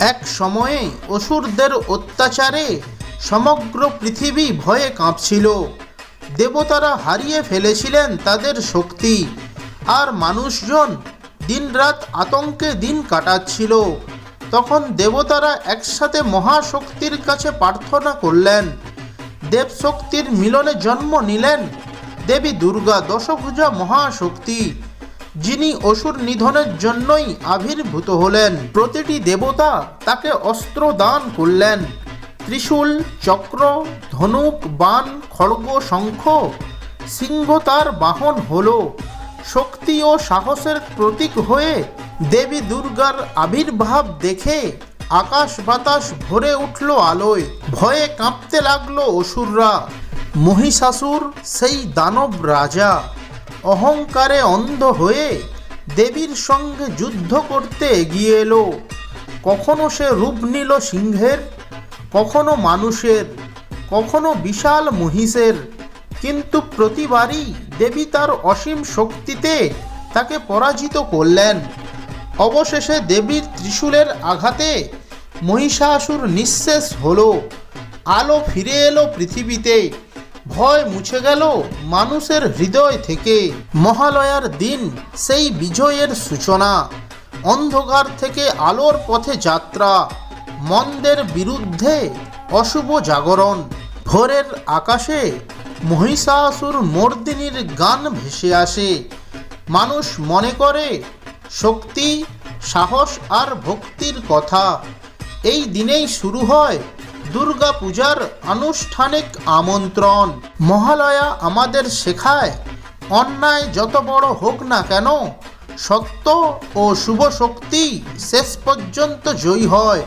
এক সময়ে অসুরদের অত্যাচারে সমগ্র পৃথিবী ভয়ে কাঁপছিল। দেবতারা হারিয়ে ফেলেছিলেন তাদের শক্তি। আর মানুষজন দিনরাত আতঙ্কে দিন কাটাচ্ছিল। তখন দেবতারা একসাথে মহাশক্তির কাছে প্রার্থনা করলেন। দেবশক্তির মিলনে জন্ম নিলেন দেবী দুর্গা দশভুজা মহাশক্তি। যিনি অসুর নিধনের জন্যই আবির্ভূত হলেন। প্রতিটি দেবতা তাকে অস্ত্র দান করলেন। ত্রিশূল, চক্র, ধনুক, বাণ, খড়গ, শঙ্খ, সিংহ তার বাহন হল। শক্তি ও সাহসের প্রতীক হয়ে দেবী দুর্গার আবির্ভাব দেখে আকাশ বাতাস ভরে উঠল আলোয়। ভয়ে কাঁপতে লাগল অসুররা। মহিষাসুর, সেই দানব রাজা। অহংকারে অন্ধ হয়ে দেবীর সঙ্গে যুদ্ধ করতে এগিয়ে এলো। কখনো সে রূপ নিল সিংহের, কখনো মানুষের, কখনো বিশাল মহিষের। কিন্তু প্রতিবারই দেবী তার অসীম শক্তিতে তাকে পরাজিত করলেন। অবশেষে দেবীর ত্রিশূলের আঘাতে মহিষাসুর নিঃশেষ হলো। আলো ফিরে এলো পৃথিবীতে। ভয় মুছে গেল মানুষের হৃদয় থেকে। মহালয়ার দিন, সেই বিজয়ের সূচনা। অন্ধকার থেকে আলোর পথে যাত্রা। মন্দের বিরুদ্ধে অশুভ জাগরণ। ভোরের আকাশে মহিষাসুর মর্দিনীর গান ভেসে আসে। মানুষ মনে করে, শক্তি, সাহস আর ভক্তির কথা। এই দিনেই শুরু হয় দুর্গা পূজার আনুষ্ঠানিক আমন্ত্রণ। মহালয়া আমাদের শেখায়, অন্যায় যত বড় হোক না কেন, সত্য ও শুভ শক্তি শেষ পর্যন্ত জয়ী হয়।